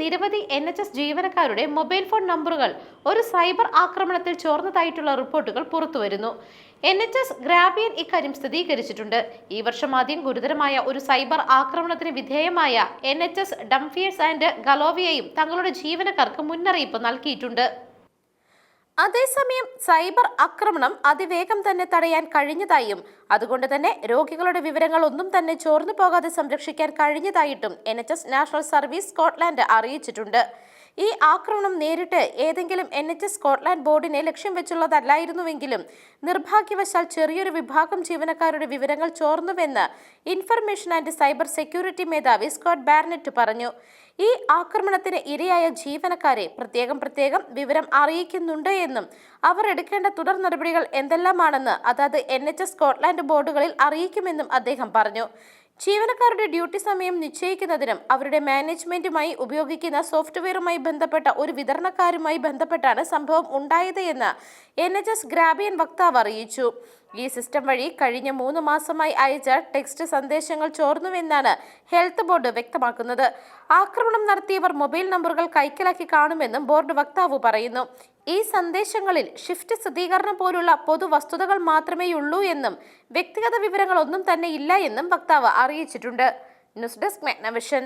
നിരവധി N H S ജീവനക്കാരുടെ mobile phone നമ്പറുകൾ ഒരു സൈബർ ആക്രമണത്തിൽ ചോർന്നതായിട്ടുള്ള റിപ്പോർട്ടുകൾ പുറത്തുവരുന്നു. എൻ എച്ച് എസ് ഗ്രാബിയൻ ഇക്കാര്യം സ്ഥിരീകരിച്ചിട്ടുണ്ട്. ഈ വർഷം ആദ്യം ഗുരുതരമായ ഒരു സൈബർ ആക്രമണത്തിന് വിധേയമായ N H S Dumfries and ഗലോവിയയും തങ്ങളുടെ ജീവനക്കാർക്ക് മുന്നറിയിപ്പ് നൽകിയിട്ടുണ്ട്. അതേസമയം സൈബർ ആക്രമണം അതിവേഗം തന്നെ തടയാൻ കഴിഞ്ഞതായും അതുകൊണ്ട് തന്നെ രോഗികളുടെ വിവരങ്ങൾ ഒന്നും തന്നെ ചോർന്നു പോകാതെ സംരക്ഷിക്കാൻ കഴിഞ്ഞതായിട്ടും എൻ നാഷണൽ സർവീസ് സ്കോട്ട്ലാൻഡ് അറിയിച്ചിട്ടുണ്ട്. ഈ ആക്രമണം നേരിട്ട് ഏതെങ്കിലും എൻ എച്ച് സ്കോട്ട്ലാൻഡ് ബോർഡിനെ ലക്ഷ്യം വെച്ചുള്ളതല്ലായിരുന്നുവെങ്കിലും നിർഭാഗ്യവശാൽ ചെറിയൊരു വിഭാഗം ജീവനക്കാരുടെ വിവരങ്ങൾ ചോർന്നുവെന്ന് ഇൻഫർമേഷൻ ആൻഡ് സൈബർ സെക്യൂരിറ്റി മേധാവി സ്കോട്ട് ബാർനെറ്റ് പറഞ്ഞു. ഈ ആക്രമണത്തിന് ഇരയായ ജീവനക്കാരെ പ്രത്യേകം പ്രത്യേകം വിവരം അറിയിക്കുന്നുണ്ട് എന്നും അവർ എടുക്കേണ്ട തുടർ നടപടികൾ എന്തെല്ലാമാണെന്ന് അതാത് എൻ എച്ച് സ്കോട്ട്ലാൻഡ് ബോർഡുകളിൽ അറിയിക്കുമെന്നും അദ്ദേഹം പറഞ്ഞു. ജീവനക്കാരുടെ ഡ്യൂട്ടി സമയം നിശ്ചയിക്കുന്നതിനും അവരുടെ മാനേജ്മെന്റുമായി ഉപയോഗിക്കുന്ന സോഫ്റ്റ്വെയറുമായി ബന്ധപ്പെട്ട ഒരു വിതരണക്കാരുമായി ബന്ധപ്പെട്ടാണ് സംഭവം ഉണ്ടായത് എന്ന് എൻ എച്ച് എസ് ഗ്രാബിയൻ വക്താവ് അറിയിച്ചു. ഈ സിസ്റ്റം വഴി കഴിഞ്ഞ മൂന്ന് മാസമായി അയച്ച ടെക്സ്റ്റ് സന്ദേശങ്ങൾ ചോർന്നുവെന്നാണ് ഹെൽത്ത് ബോർഡ് വ്യക്തമാക്കുന്നത്. ആക്രമണം നടത്തിയവർ മൊബൈൽ നമ്പറുകൾ കൈക്കലാക്കി കാണുമെന്നും ബോർഡ് വക്താവ് പറയുന്നു. ഈ സന്ദേശങ്ങളിൽ ഷിഫ്റ്റ് സ്ഥിരീകരണം പോലുള്ള പൊതു വസ്തുതകൾ മാത്രമേയുള്ളൂ എന്നും വ്യക്തിഗത വിവരങ്ങളൊന്നും തന്നെ ഇല്ല എന്നും വക്താവ് അറിയിച്ചിട്ടുണ്ട്. News desk മെഗ്നവിഷൻ.